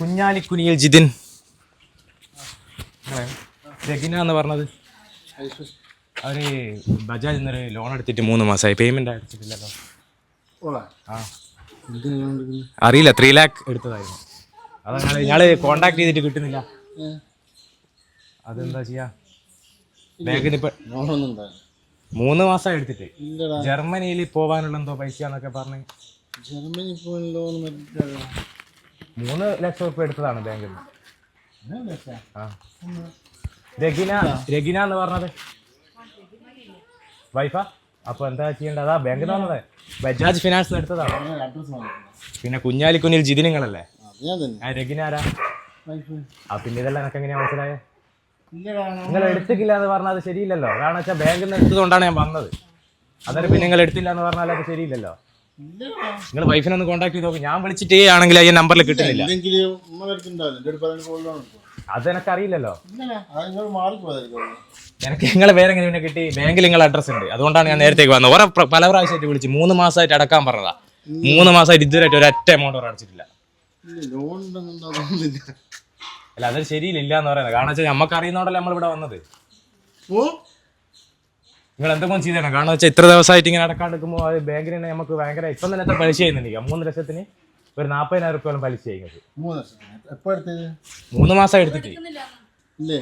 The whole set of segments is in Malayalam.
കുഞ്ഞാലിക്കുനിയിൽ ജിതിൻ. രഗിന എന്ന് പറഞ്ഞത്. അവർ ബജാജ് എന്നൊരു ലോൺ എടുത്തിട്ട് മൂന്ന് മാസമായി. പേയ്മെന്റ് അടച്ചിട്ടില്ലല്ലോ. ആ. അറിയില്ല ത്രീ ലാക്ക് എടുത്തതായിരുന്നു. അതങ്ങനെ ഞങ്ങൾ കോണ്ടാക്ട് ചെയ്തിട്ട് കിട്ടുന്നില്ല. അതെന്താ ചെയ്യാ? ബാങ്കിന് ഇപ്പൊ മൂന്ന് മാസം എടുത്തിട്ട്. ജർമ്മനിയിൽ പോവാനുള്ള എന്തോ പൈസ എന്നൊക്കെ പറഞ്ഞ്. ജർമ്മനി മൂന്ന് ലക്ഷം റുപ്യ എടുത്തതാണ് ബാങ്കിൽ. നിന്ന് ആ. രഗിന രഗിന എന്ന് പറഞ്ഞത്? വൈഫാ? അപ്പൊ എന്താ ചെയ്യേണ്ടത്? അതാ ബാങ്കിൽ നിന്ന് വന്നത്. ബജാജ് ഫിനാൻസ് എടുത്തതാണ്. പിന്നെ കുഞ്ഞാലിക്കുഞ്ഞിൽ ജിതിനിങ്ങളല്ലേ? തന്നെ. ആ പിന്നെ ഇതെല്ലാം എനിക്ക് എങ്ങനെയാ മനസ്സിലായേ? ഇല്ലടാ നിങ്ങൾ എടുത്തിട്ടില്ല എന്ന് പറഞ്ഞാൽ അത് ശരിയില്ലല്ലോ. കാരണം വെച്ചാൽ ബാങ്കിൽ നിന്ന് എടുത്തതുകൊണ്ടാണ് ഞാൻ വന്നത്. അതൊരു പിന്നെ നിങ്ങൾ എടുത്തില്ല എന്ന് പറഞ്ഞാൽ അത് ശരിയില്ലല്ലോ. നിങ്ങൾ വൈഫിനെ ഒന്ന് കോൺടാക്ട് ചെയ്ത് നോക്കി. ഞാൻ വിളിച്ചിട്ട് ആണെങ്കിൽ ഈ നമ്പറിൽ കിട്ടുന്നില്ല. എന്തെങ്കിലും നമ്മളെ അടുത്തുണ്ടാവില്ല എന്റെ അടുത്ത് പറയുന്ന കോൾ അത് എനിക്ക് അറിയില്ലല്ലോ നിങ്ങൾ എനിക്ക് നിങ്ങളെ പേര് എങ്ങനെ പിന്നെ കിട്ടി? ബാങ്കിൽ നിങ്ങളെ അഡ്രസ് ഉണ്ട്. അതുകൊണ്ടാണ് ഞാൻ നേരത്തേക്ക് വന്നത്. ഓരോ പല പ്രാവശ്യമായിട്ട് വിളിച്ച് മൂന്ന് മാസമായിട്ട് അടക്കാൻ പറഞ്ഞതാ. മൂന്ന് മാസമായിട്ട് ഇതുവരെയായിട്ട് ഒരൊറ്റ എമൗണ്ട് അവർ അടച്ചിട്ടില്ല. അല്ല അതൊരു ശരിയില്ല എന്ന് പറയുന്നത്. കാരണം വെച്ചാൽ നമുക്ക് അറിയുന്നോണ്ടല്ലേ നമ്മൾ ഇവിടെ വന്നത് നിങ്ങൾ എന്തെങ്കിലും ചെയ്തേണം കാരണം വെച്ചാൽ ഇത്ര ദിവസമായിട്ട് ഇങ്ങനെ അടക്കാൻ എടുക്കുമ്പോൾ അത് ബാങ്കിന് തന്നെ നമുക്ക് ഭയങ്കര ഇപ്പം തന്നെ എത്ര പലിശ ചെയ്യുന്നുണ്ട് മൂന്ന് ലക്ഷത്തിന് ഒരു നാൽപ്പതിനായിരം റുപ്യോളം പലിശ ചെയ്യുന്നത് മൂന്ന് മാസം എടുത്തിട്ട്. ഇല്ലേ?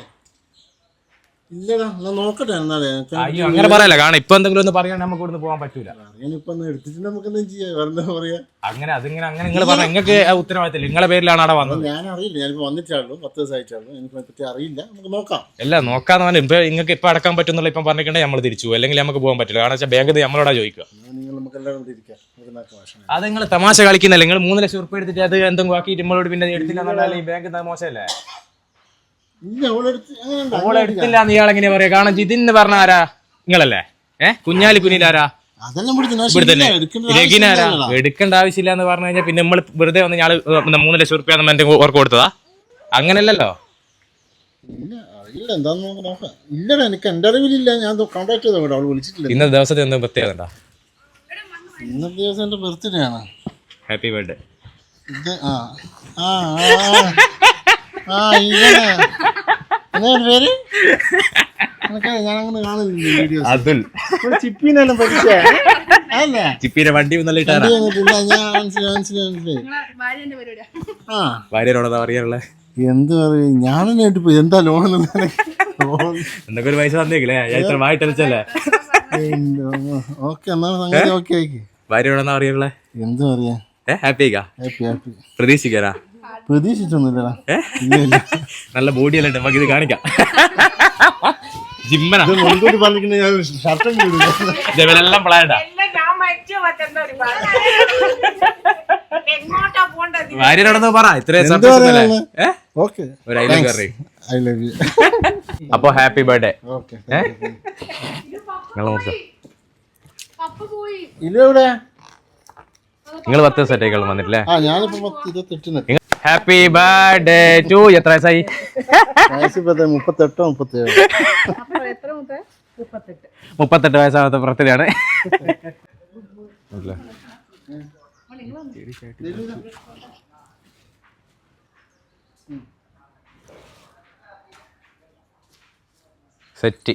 ഇല്ലടാ നോക്കട്ടെ എന്നാലേ അയ്യോ അങ്ങനെ പറയല്ല. കാരണം ഇപ്പൊ എന്തെങ്കിലും ഒന്ന് പറയാൻ നമുക്ക് ഇവിടുന്ന് പോകാൻ പറ്റൂല. എടുത്തിട്ട് നമുക്ക് എന്തെങ്കിലും ചെയ്യാം. വേറെ എന്താ പറയാ? അങ്ങനെ അതിങ്ങനെ അങ്ങനെ നിങ്ങൾ പറഞ്ഞ നിങ്ങൾക്ക് ഉത്തരവാദിത്തം നിങ്ങളെ പേരിലാണ് അവിടെ വന്നത്. ഞാൻ അറിയില്ല. ഞാനിപ്പോ വന്നിട്ടാണല്ലോ പത്ത് ദിവസമായിട്ടാണല്ലോ എനിക്കിനെ പറ്റി അറിയില്ല. നമുക്ക് നോക്കാം. അല്ല നോക്കാന്ന് പറഞ്ഞാൽ ഇപ്പൊ നിങ്ങൾക്ക് ഇപ്പൊ അടക്കാൻ പറ്റുന്നുള്ള ഇപ്പം പറഞ്ഞിട്ടുണ്ടെങ്കിൽ നമ്മൾ തിരിച്ചു അല്ലെങ്കിൽ നമുക്ക് പോകാൻ പറ്റില്ല. കാരണം വെച്ചാൽ ബാങ്ക് നമ്മളോടാ ചോദിക്കുക. അത് നിങ്ങൾ തമാശ കളിക്കുന്നില്ല നിങ്ങൾ മൂന്ന് ലക്ഷം ഉറുപ്പ് എടുത്തിട്ട് അത് എന്തെങ്കിലും ആക്കിയിട്ട് നമ്മളോട് പിന്നെ എടുത്തില്ല എന്നുള്ള ഈ ബാങ്ക് മോശമല്ലേ? ഇല്ല അവളെടുത്ത് അങ്ങനെ ഉണ്ടോ? ഓളെ എടുത്തില്ല എന്ന് ഇയാൾ എങ്ങനെയാ പറയാ കാരണം ജിതിന്ന് പറഞ്ഞ ആരാ? നിങ്ങളല്ലേ? ഏ? കുഞ്ഞാലി കുഞ്ഞിൽ ആരാ? ശരിയാ, എടുക്കേണ്ട ആവശ്യമില്ല എന്ന് പറഞ്ഞു കഴിഞ്ഞാൽ പിന്നെ നമ്മൾ വെറുതെ വന്ന് ഞാൻ മൂന്ന് ലക്ഷം റുപ്യ എന്റെ ഓർക്ക് കൊടുത്തതാ? അങ്ങനല്ലല്ലോ. ഇല്ലടാ എനിക്ക് എന്റെ അറിവിലില്ല. ഞാൻ ചെയ്തോ അവൾ വിളിച്ചിട്ടില്ല. ഇന്നത്തെ ദിവസത്തെ എന്തും പ്രത്യേകത ഉണ്ടോ? ഇന്നത്തെ ദിവസം എന്റെ ബർത്ത്ഡേ ആണ്. ഹാപ്പി ബർത്ത്ഡേ ആ ആ. ആ. പേര്? കാണുന്നില്ല വീഡിയോസ് അതുൽ. ചിപ്പിനെല്ലാം പഠിച്ചേ? അല്ലേ ചിപ്പിന്റെ വണ്ടി നല്ല ഇട്ടാ ഇത് കണ്ടിട്ടില്ല ഞാൻ മനസ്സിലായി മനസ്സിലായി മനസ്സിലായി. ആ. ഭാര്യനോടതാ പറയാനുള്ളത് എന്ത് പറയും? പോയി എന്താ ലോൺ എന്തൊക്കെ ഒരു പൈസ തന്നേക്കില്ലേ? ഞാൻ ഇത്ര വായിട്ടല്ലേ ഓക്കെ എന്നാ സംഗതി ഓക്കെ ഭാര്യയോടെന്നാ പറയാനുള്ളത് എന്ത് പറയാ ഏ ഹാപ്പി ആയിക്കാ? Happy happy. പ്രതീക്ഷിക്കാരാ പ്രതീക്ഷിച്ചൊന്നുമില്ലടാ. ഏ? നല്ല ബോഡിയല്ലേ നമുക്ക് ഇത് കാണിക്കാം. ജിമ്മനാ. പ്ലാൻഡാ ഭാര്യനോടൊന്ന് പറ. ഇത്രയും ഒരു കറി. ഐ ലവ് യു അപ്പൊ ഹാപ്പി ബർത്ത്ഡേ നിങ്ങൾ മുറിച്ചോ എവിടെ നിങ്ങൾ പത്ത് ദിവസം ആയിക്കോളും വന്നിട്ടില്ലേ? ഹാപ്പി ബർത്ത്ഡേ ടു എത്ര വയസ്സായി? മുപ്പത്തെട്ടോ മുപ്പത്തേഴോ? മുപ്പത്തെട്ട് വയസ്സാമത്തെ വയസ്സാവാത്ത ബർത്ത്ഡേ ആണ് സെറ്റ്.